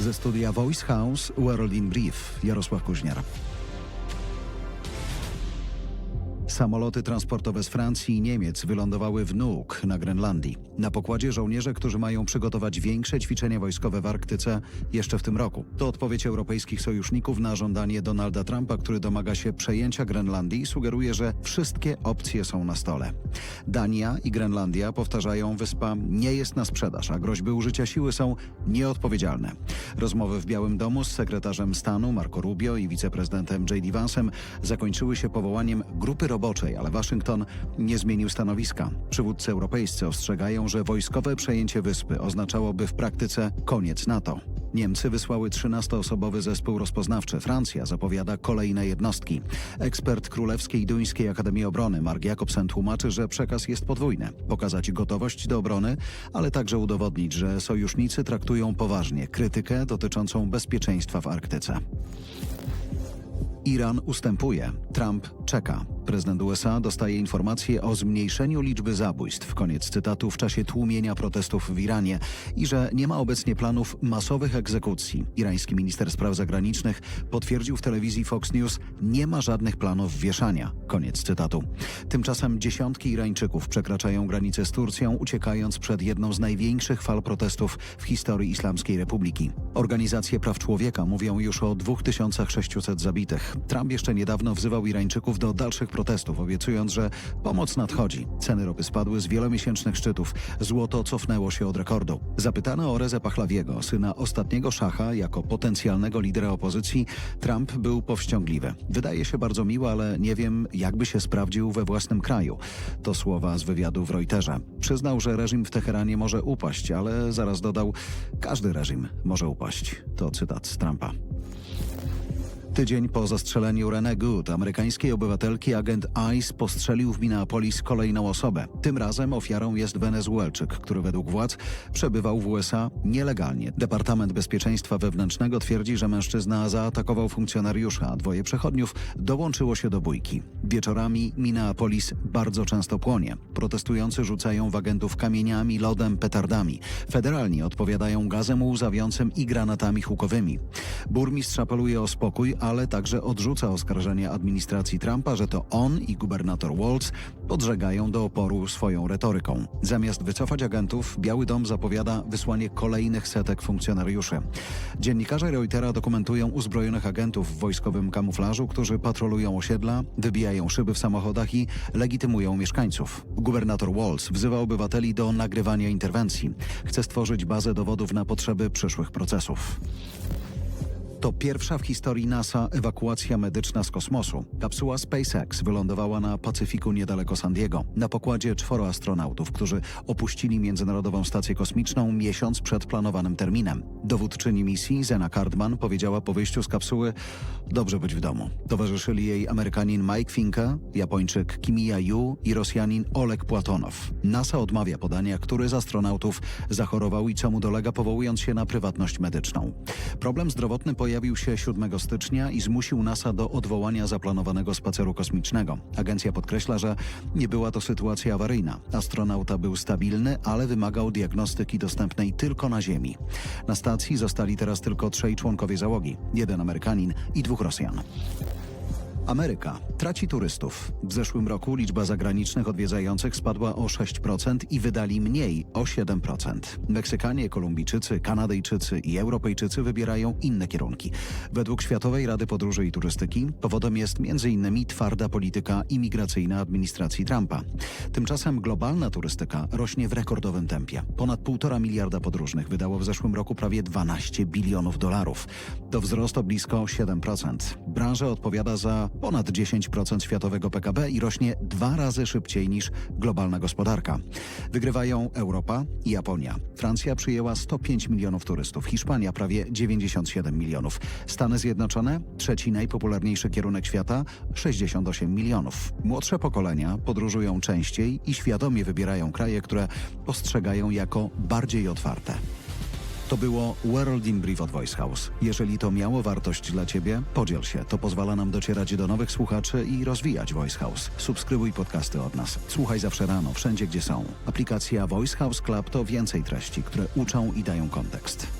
Ze studia Voice House World in Brief Jarosław Kuźniar. Samoloty transportowe z Francji i Niemiec wylądowały w Nuuk na Grenlandii. Na pokładzie żołnierze, którzy mają przygotować większe ćwiczenia wojskowe w Arktyce jeszcze w tym roku. To odpowiedź europejskich sojuszników na żądanie Donalda Trumpa, który domaga się przejęcia Grenlandii i sugeruje, że wszystkie opcje są na stole. Dania i Grenlandia powtarzają, wyspa nie jest na sprzedaż, a groźby użycia siły są nieodpowiedzialne. Rozmowy w Białym Domu z sekretarzem stanu Marco Rubio i wiceprezydentem J.D. Vance'em zakończyły się powołaniem grupy roboczej, ale Waszyngton nie zmienił stanowiska. Przywódcy europejscy ostrzegają, że wojskowe przejęcie wyspy oznaczałoby w praktyce koniec NATO. Niemcy wysłały 13-osobowy zespół rozpoznawczy. Francja zapowiada kolejne jednostki. Ekspert Królewskiej Duńskiej Akademii Obrony Mark Jakobsen tłumaczy, że przekaz jest podwójny. Pokazać gotowość do obrony, ale także udowodnić, że sojusznicy traktują poważnie krytykę dotyczącą bezpieczeństwa w Arktyce. Iran ustępuje. Trump czeka. Prezydent USA dostaje informacje o zmniejszeniu liczby zabójstw, koniec cytatu, w czasie tłumienia protestów w Iranie i że nie ma obecnie planów masowych egzekucji. Irański minister spraw zagranicznych potwierdził w telewizji Fox News, nie ma żadnych planów wieszania. Koniec cytatu. Tymczasem dziesiątki Irańczyków przekraczają granicę z Turcją, uciekając przed jedną z największych fal protestów w historii Islamskiej Republiki. Organizacje praw człowieka mówią już o 2600 zabitych. Trump jeszcze niedawno wzywał Irańczyków do dalszych protestów, obiecując, że pomoc nadchodzi. Ceny ropy spadły z wielomiesięcznych szczytów. Złoto cofnęło się od rekordu. Zapytany o Reza Pahlawiego, syna ostatniego szacha, jako potencjalnego lidera opozycji, Trump był powściągliwy. Wydaje się bardzo miły, ale nie wiem, jakby się sprawdził we własnym kraju. To słowa z wywiadu w Reuterze. Przyznał, że reżim w Teheranie może upaść, ale zaraz dodał, każdy reżim może upaść. To cytat z Trumpa. Tydzień po zastrzeleniu René Good, amerykańskiej obywatelki, agent ICE postrzelił w Minneapolis kolejną osobę. Tym razem ofiarą jest Wenezuelczyk, który według władz przebywał w USA nielegalnie. Departament Bezpieczeństwa Wewnętrznego twierdzi, że mężczyzna zaatakował funkcjonariusza, a dwoje przechodniów dołączyło się do bójki. Wieczorami Minneapolis bardzo często płonie. Protestujący rzucają w agentów kamieniami, lodem, petardami. Federalni odpowiadają gazem łzawiącym i granatami hukowymi. Burmistrz apeluje o spokój, ale także odrzuca oskarżenia administracji Trumpa, że to on i gubernator Waltz podżegają do oporu swoją retoryką. Zamiast wycofać agentów, Biały Dom zapowiada wysłanie kolejnych setek funkcjonariuszy. Dziennikarze Reutera dokumentują uzbrojonych agentów w wojskowym kamuflażu, którzy patrolują osiedla, wybijają szyby w samochodach i legitymują mieszkańców. Gubernator Waltz wzywa obywateli do nagrywania interwencji. Chce stworzyć bazę dowodów na potrzeby przyszłych procesów. To pierwsza w historii NASA ewakuacja medyczna z kosmosu. Kapsuła SpaceX wylądowała na Pacyfiku niedaleko San Diego. Na pokładzie czworo astronautów, którzy opuścili Międzynarodową Stację Kosmiczną miesiąc przed planowanym terminem. Dowódczyni misji Zena Cardman powiedziała po wyjściu z kapsuły dobrze być w domu. Towarzyszyli jej Amerykanin Mike Finke, Japończyk Kimiya Yu i Rosjanin Oleg Płatonow. NASA odmawia podania, który z astronautów zachorował i co mu dolega, powołując się na prywatność medyczną. Problem zdrowotny pojawił się 7 stycznia i zmusił NASA do odwołania zaplanowanego spaceru kosmicznego. Agencja podkreśla, że nie była to sytuacja awaryjna. Astronauta był stabilny, ale wymagał diagnostyki dostępnej tylko na Ziemi. Na stacji zostali teraz tylko trzej członkowie załogi: jeden Amerykanin i dwóch Rosjan. Ameryka traci turystów. W zeszłym roku liczba zagranicznych odwiedzających spadła o 6% i wydali mniej o 7%. Meksykanie, Kolumbijczycy, Kanadyjczycy i Europejczycy wybierają inne kierunki. Według Światowej Rady Podróży i Turystyki powodem jest m.in. twarda polityka imigracyjna administracji Trumpa. Tymczasem globalna turystyka rośnie w rekordowym tempie. Ponad 1,5 miliarda podróżnych wydało w zeszłym roku prawie 12 bilionów dolarów. To wzrost o blisko 7%. Branża odpowiada za ponad 10% światowego PKB i rośnie dwa razy szybciej niż globalna gospodarka. Wygrywają Europa i Japonia. Francja przyjęła 105 milionów turystów, Hiszpania prawie 97 milionów. Stany Zjednoczone, trzeci najpopularniejszy kierunek świata, 68 milionów. Młodsze pokolenia podróżują częściej i świadomie wybierają kraje, które postrzegają jako bardziej otwarte. To było World in Brief od Voice House. Jeżeli to miało wartość dla Ciebie, podziel się. To pozwala nam docierać do nowych słuchaczy i rozwijać Voice House. Subskrybuj podcasty od nas. Słuchaj zawsze rano, wszędzie gdzie są. Aplikacja Voice House Club to więcej treści, które uczą i dają kontekst.